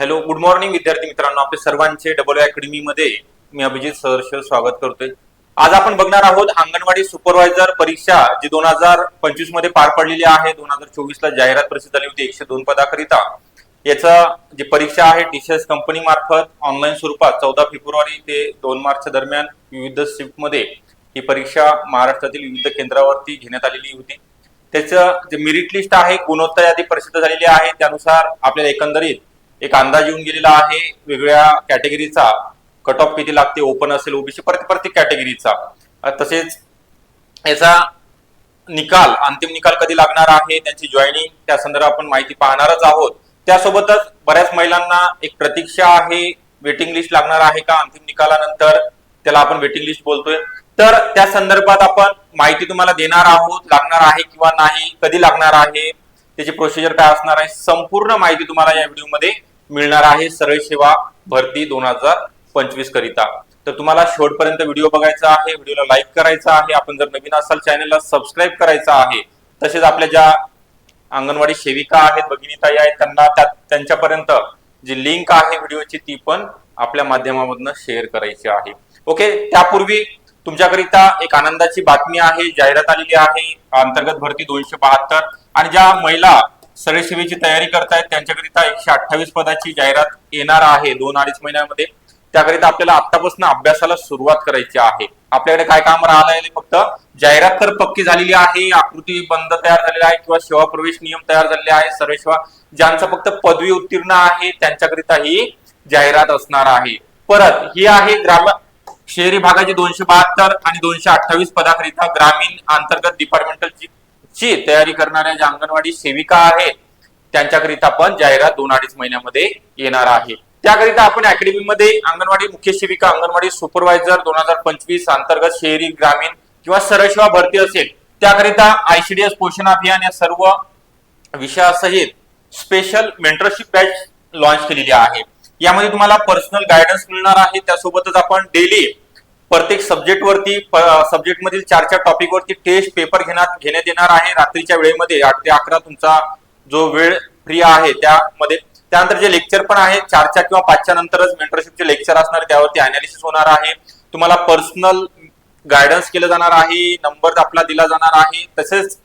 Hello good morning विद्यार्थी मित्रांनो. आपले सर्वांचे डबल अकॅडमी मध्ये मी अभिजित सहर्ष स्वागत करतोय. आज आपण बघणार आहोत अंगणवाडी सुपरवायझर परीक्षा जी दोन हजार पंचवीसमध्ये पार पडलेली आहे. दोन हजार चोवीस ला जाहिरात प्रसिद्ध झाली होती एकशे दोन पदाकरिता. याचा जी परीक्षा आहे टीचर्स कंपनी मार्फत ऑनलाईन स्वरूपात चौदा फेब्रुवारी ते दोन मार्च दरम्यान विविध शिफ्टमध्ये ही परीक्षा महाराष्ट्रातील विविध केंद्रावरती घेण्यात आलेली होती. त्याचं जे मेरिट लिस्ट आहे गुणवत्ता यादी प्रसिद्ध झालेली आहे. त्यानुसार आपल्याला एकंदरीत एक अंदाज येऊन गेलेला आहे वेगळ्या कॅटेगरीचा. कट ऑफ किती लागते ओपन असेल ओबीसी प्रत्येक प्रत्येक कॅटेगरीचा. तसेच याचा निकाल अंतिम निकाल कधी लागणार आहे त्यांची जॉईनिंग त्या संदर्भात आपण माहिती पाहणारच आहोत. त्यासोबतच बऱ्याच महिलांना एक प्रतीक्षा आहे वेटिंग लिस्ट लागणार आहे का अंतिम निकालानंतर? त्याला आपण वेटिंग लिस्ट बोलतोय. तर त्या संदर्भात आपण माहिती तुम्हाला देणार आहोत लागणार आहे किंवा नाही कधी लागणार आहे त्याची प्रोसिजर काय असणार आहे संपूर्ण माहिती तुम्हाला या व्हिडिओमध्ये मिळणार आहे सरळ सेवा भरती दोन हजार पंचवीस करिता. तर तुम्हाला शेवटपर्यंत व्हिडिओ बघायचा आहे व्हिडिओला लाईक करायचा आहे. आपण जर नवीन असाल चॅनलला सबस्क्राईब करायचा आहे. तसेच आपल्या ज्या अंगणवाडी सेविका आहेत भगिनीताई आहेत त्यांना त्यांच्यापर्यंत जी लिंक आहे व्हिडिओची ती पण आपल्या माध्यमामधनं शेअर करायची आहे. ओके त्यापूर्वी तुमच्याकरिता एक आनंदाची बातमी आहे जाहिरात आलेली आहे अंतर्गत भरती दोनशे बहात्तर. आणि ज्या महिला सरळ सेवेची तयारी करतायत. त्यांच्याकरिता एकशे अठ्ठावीस पदाची जाहिरात येणार आहे दोन अडीच महिन्यामध्ये. त्याकरिता आपल्याला आतापासून अभ्यासाला सुरुवात करायची आहे. आपल्याकडे काय काम राहिलं फक्त? जाहिरात तर पक्की झालेली आहे आकृती बंद तयार झालेला आहे किंवा सेवा प्रवेश नियम तयार झालेले आहे सर्व सेवा ज्यांचं फक्त पदवी उत्तीर्ण आहे त्यांच्याकरिता ही जाहिरात असणार आहे. परत ही आहे ग्राम शहरी भागाची दोनशे बहात्तर आणि दोनशे अठ्ठावीस पदाकरिता ग्रामीण अंतर्गत डिपार्टमेंटल ची तयारी करणाऱ्या ज्या अंगणवाडी सेविका आहेत त्यांच्याकरिता पण जाहिरात दोन अडीच महिन्यामध्ये येणार आहे. त्याकरिता आपण अकॅडमीमध्ये अंगणवाडी मुख्य सेविका अंगणवाडी सुपरवायझर दोन हजार पंचवीस अंतर्गत शहरी ग्रामीण किंवा सरळ सेवा भरती असेल त्याकरिता आयसीडीएस पोषण अभियान या सर्व विषयासहित स्पेशल मेंटरशिप बॅच लॉन्च केलेली आहे. यामध्ये तुम्हाला पर्सनल गायडन्स मिळणार आहे. त्यासोबतच आपण डेली प्रत्येक सब्जेक्ट वरती सब्जेक्ट मधील चार चार टॉपिक वरती टेस्ट पेपर घेण्यात घेण्यात येणार आहे. रात्रीच्या वेळेमध्ये आठ ते अकरा तुमचा जो वेळ फ्री आहे त्यामध्ये. त्यानंतर जे लेक्चर पण आहे चारच्या किंवा पाचच्या नंतरच मेंटरशिपचे लेक्चर असणार त्यावरती अनालिसिस होणार आहे. तुम्हाला पर्सनल गायडन्स केलं जाणार आहे. नंबर आपला दिला जाणार आहे. तसेच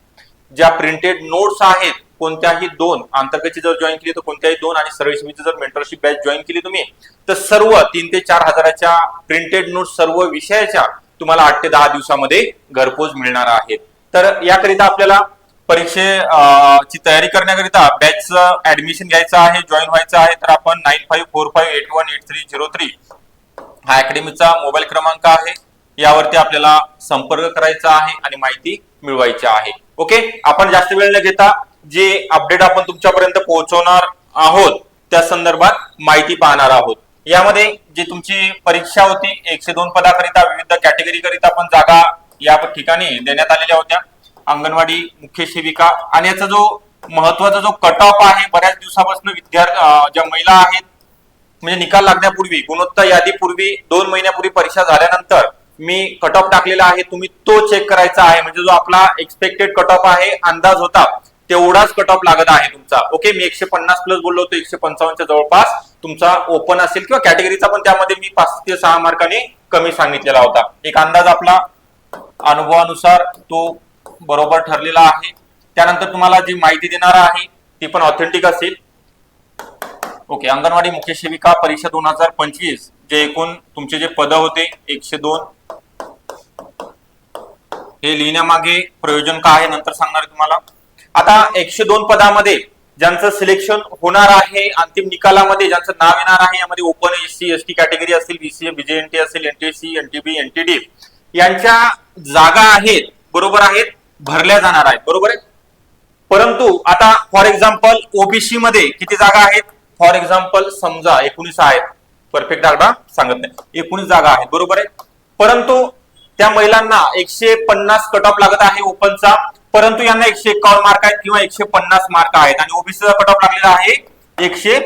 ज्या प्रिंटेड नोट्स आहेत कोणत्याही दोन अंतर्गतची जर जॉईन केली तर कोणत्याही दोन आणि सर्व सेवेची जर मेंटरशिप बॅच जॉईन केली तुम्ही तर सर्व तीन ते चार हजाराच्या प्रिंटेड नोट सर्व विषयाच्या तुम्हाला आठ ते दहा दिवसामध्ये घरपोच मिळणार आहेत. तर याकरिता आपल्याला परीक्षे ची तयारी करण्याकरिता बॅच ऍडमिशन घ्यायचं आहे जॉईन व्हायचं आहे तर आपण nine five four five eight one eight three zero three हा अकॅडमीचा मोबाईल क्रमांक आहे. यावरती आपल्याला संपर्क करायचा आहे आणि माहिती मिळवायची आहे. ओके आपण जास्त वेळ न घेता जे अपडेट आपण तुमच्यापर्यंत पोहोचवणार आहोत त्या संदर्भात माहिती पाहणार आहोत. यामध्ये जे तुमची परीक्षा होती एकशे दोन पदाकरिता विविध कॅटेगरी करिता पण जागा या ठिकाणी देण्यात आलेल्या होत्या. अंगणवाडी मुख्य सेविका आणि याचा जो महत्त्वाचा जो कट ऑफ आहे बऱ्याच दिवसापासून विद्यार्थी ज्या महिला आहेत म्हणजे निकाल लागण्यापूर्वी गुणोत्तर यादीपूर्वी दोन महिन्यापूर्वी परीक्षा झाल्यानंतर मी कट ऑफ टाकलेला आहे तुम्ही तो चेक करायचा आहे. म्हणजे जो आपला एक्सपेक्टेड कट ऑफ आहे अंदाज होता तेवढाच कट ऑफ लागत आहे तुमचा. ओके मी एकशे पन्नास प्लस बोललो होतो एकशे पंचावन्नच्या जवळपास. तुमचा ओपन असेल किंवा कॅटेगरीचा पण त्यामध्ये मी पाच ते सहा मार्काने कमी सांगितलेला होता. एक अंदाज आपला अनुभवानुसार तो बरोबर ठरलेला आहे. त्यानंतर तुम्हाला जी माहिती देणार आहे ती पण ऑथेंटिक असेल. ओके अंगणवाडी मुख्य सेविका परीक्षा दोन हजार पंचवीस जे एकूण तुमचे जे पद होते एकशे दोन. हे लिहिण्यामागे प्रयोजन काय आहे नंतर सांगणार तुम्हाला. आता एकशे दोन पदामध्ये ज्यांचं सिलेक्शन होणार आहे अंतिम निकालामध्ये ज्यांचं नाव येणार आहे यामध्ये open S C S T category असेल बीसीए बीजेएनटी असेल एनटीसी एनटीबी एनटीडी यांच्या जागा आहेत बरोबर आहेत भरल्या जाणार आहेत बरोबर आहे? परंतु आता फॉर एक्झाम्पल ओबीसी मध्ये किती जागा आहेत? फॉर एक्झाम्पल समजा एकोणीस आहेत. परफेक्ट आकडा सांगत नाही. एकोणीस जागा आहेत बरोबर आहे? परंतु त्या महिलांना एकशे पन्नास कट ऑफ लागत आहे ओपनचा परंतु यांना एकशे एकावन्न मार्क आहेत किंवा एकशे पन्नास मार्क आहेत. आणि ओबीसीचा कट ऑफ लागलेला आहे एकशे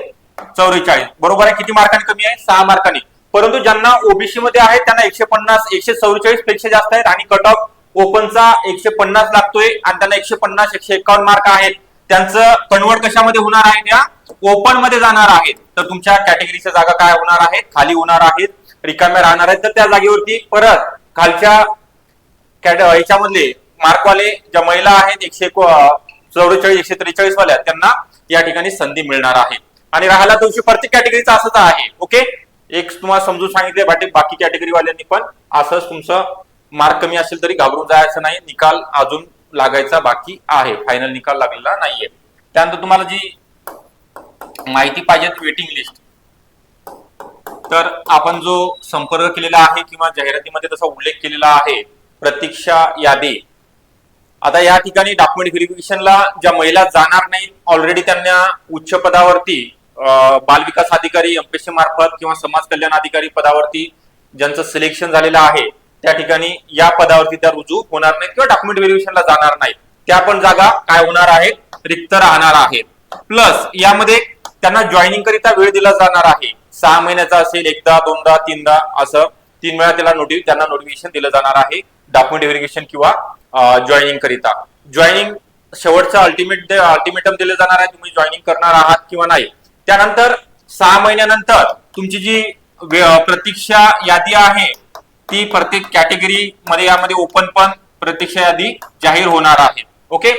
चौवेचाळीस. बरोबर आहे? किती मार्कांनी कमी आहे? सहा मार्कांनी परंतु ज्यांना ओबीसी मध्ये आहेत त्यांना एकशे पन्नास एकशे चौवेचाळीसपेक्षा जास्त आहेत. आणि कट ऑफ ओपनचा एकशे पन्नास लागतोय आणि त्यांना एकशे पन्नास एकशे एकावन्न मार्क आहेत. त्यांचं कन्वर्ट कशामध्ये होणार आहे? त्या ओपनमध्ये जाणार आहेत. तर तुमच्या कॅटेगरीच्या जागा काय होणार आहेत? खाली होणार आहेत. रिकाम्या राहणार आहेत. तर त्या जागेवरती परत खालच्या याच्यामधले मार्कवाले ज्या महिला आहेत एकशे चौवेचाळीस एकशे त्रेचाळीस वाल्या त्यांना या ठिकाणी संधी मिळणार आहे. आणि राहायला तुमची प्रत्येक कॅटेगरीचा असंच आहे ओके? एक तुम्हाला समजून सांगितले बाकी बाकी कॅटेगरी वाल्यांनी पण असंच तुमचं मार्क कमी असेल तरी घाबरून जायचं नाही निकाल अजून लागायचा बाकी आहे फायनल निकाल लागलेला नाहीये. त्यानंतर तुम्हाला जी माहिती पाहिजे वेटिंग लिस्ट तर आपण जो संपर्क केलेला आहे किंवा जाहिरातीमध्ये तसा उल्लेख केलेला आहे प्रतीक्षा यादी आता या ठिकाणी डॉक्युमेंट व्हेरिफिकेशनला ज्या महिला जाणार नाहीत ऑलरेडी त्यांना उच्च पदावरती बालविकास अधिकारी एमपीएससी मार्फत किंवा समाज कल्याण अधिकारी पदावरती ज्यांचं सिलेक्शन झालेलं आहे त्या ठिकाणी या पदावरती त्या रुजू होणार नाहीत किंवा डॉक्युमेंट व्हेरिफिकेशनला जाणार नाहीत. त्या पण जागा काय होणार आहेत? रिक्त राहणार आहेत. प्लस यामध्ये त्यांना जॉईनिंग करिता वेळ दिला जाणार आहे. सहा महिन्याचा असेल एकदा दोनदा तीनदा असं तीन वेळा त्याला नोटिस त्यांना नोटिफिकेशन दिलं जाणार आहे. डॉक्युमेंट व्हेरिफिकेशन किंवा जॉईनिंग करिता. जॉईनिंग शेवटचं अल्टिमेट अल्टिमेटम दिलं जाणार आहे तुम्ही जॉईनिंग करणार आहात किंवा नाही. त्यानंतर सहा महिन्यानंतर तुमची जी प्रतीक्षा यादी आहे ती प्रत्येक कॅटेगरी मध्ये यामध्ये ओपन पण प्रतीक्षा यादी जाहीर होणार आहे. ओके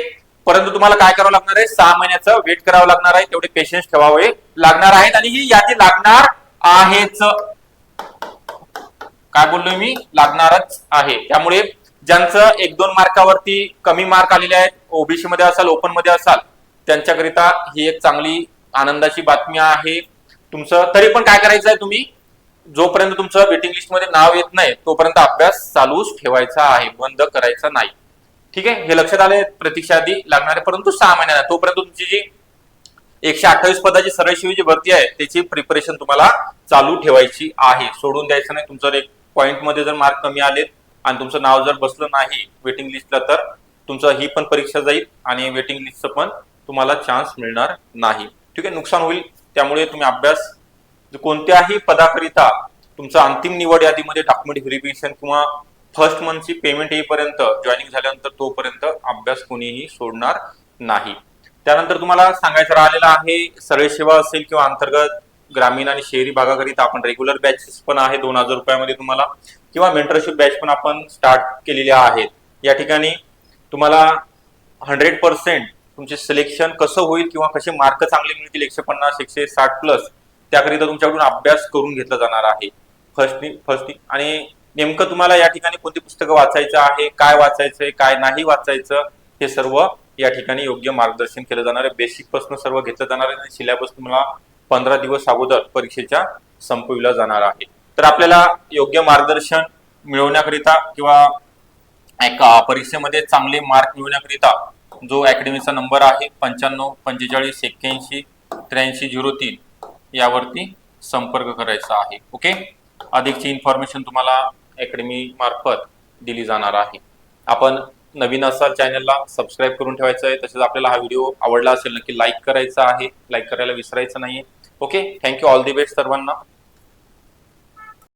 परंतु तुम्हाला काय करावं लागणार आहे? सहा महिन्याचं वेट करावं लागणार आहे. तेवढे पेशन्स ठेवावे लागणार आहेत आणि ही यादी लागणार आहेच. काय बोललोय मी? लागणारच आहे. त्यामुळे ज्यांचं एक दोन मार्कावरती कमी मार्क आलेले आहेत ओबीसी मध्ये असाल ओपनमध्ये असाल त्यांच्याकरिता ही एक चांगली आनंदाची बातमी आहे. तुमचं तरी पण काय करायचं आहे तुम्ही? जोपर्यंत तुमचं वेटिंग लिस्टमध्ये नाव येत नाही तोपर्यंत अभ्यास चालूच ठेवायचा आहे बंद करायचा नाही. ठीक आहे? हे लक्षात आले प्रतीक्षा आधी लागणार आहे परंतु सहा महिन्याला तोपर्यंत तुमची जी एकशे अठ्ठावीस पदाची सरळशिवी जी भरती आहे त्याची प्रिपरेशन तुम्हाला चालू ठेवायची आहे. सोडून द्यायचं नाही तुमचं एक पॉईंटमध्ये जर मार्क कमी आलेत आणि तुमचं नाव जर बसलं नाही वेटिंग लिस्टला तर तुमचं ही पण परीक्षा जाईल आणि वेटिंग लिस्टचं पण तुम्हाला चान्स मिळणार नाही. ठीक आहे? नुकसान होईल. त्यामुळे तुम्ही अभ्यास कोणत्याही पदाकरिता तुमचा अंतिम निवड यादीमध्ये डॉक्युमेंट व्हेरिफिकेशन किंवा फर्स्ट मंथची पेमेंट येईपर्यंत जॉईनिंग झाल्यानंतर तोपर्यंत अभ्यास कोणीही सोडणार नाही. त्यानंतर तुम्हाला सांगायचं राहिलेलं आहे सरळ सेवा असेल किंवा अंतर्गत ग्रामीण आणि शहरी भागाकरिता आपण रेग्युलर बॅचेस पण आहे दोन हजार रुपयामध्ये तुम्हाला. किंवा मेंटरशिप बॅच पण आपण स्टार्ट केलेल्या आहेत. या ठिकाणी तुम्हाला हंड्रेड पर्सेंट तुमचे सिलेक्शन कसं होईल किंवा कसे मार्क चांगले मिळतील एकशे पन्नास एकशे साठ प्लस त्याकरिता तुमच्याकडून अभ्यास करून घेतला जाणार आहे. फर्स्ट फर्स्ट आणि नेमकं तुम्हाला या ठिकाणी कोणती पुस्तकं वाचायचं आहे काय वाचायचं आहे काय नाही वाचायचं हे सर्व या ठिकाणी योग्य मार्गदर्शन केलं जाणार आहे. बेसिकपासून सर्व घेतलं जाणार आहे आणि सिलेबस तुम्हाला पंधरा दिवस अगोदर परीक्षेच्या संपविला जाणार आहे तर आपल्याला योग्य मार्गदर्शन मिळवण्याकरिता किंवा एका परीक्षेमध्ये चांगले मार्क मिळवण्याकरिता जो अकॅडमीचा नंबर आहे पंच्याण्णव पंचेचाळीस एक्क्याऐंशी त्र्याऐंशी झिरो तीन यावरती संपर्क करायचा आहे. ओके? अधिकची इन्फॉर्मेशन तुम्हाला अकॅडमी मार्फत दिली जाणार आहे. आपण नवीन असाल चॅनलला सबस्क्राईब करून ठेवायचं आहे. तसेच आपल्याला हा व्हिडिओ आवडला असेल नक्की लाईक करायचा आहे. लाईक करायला विसरायचं नाही okay thank you all the best सर्वांना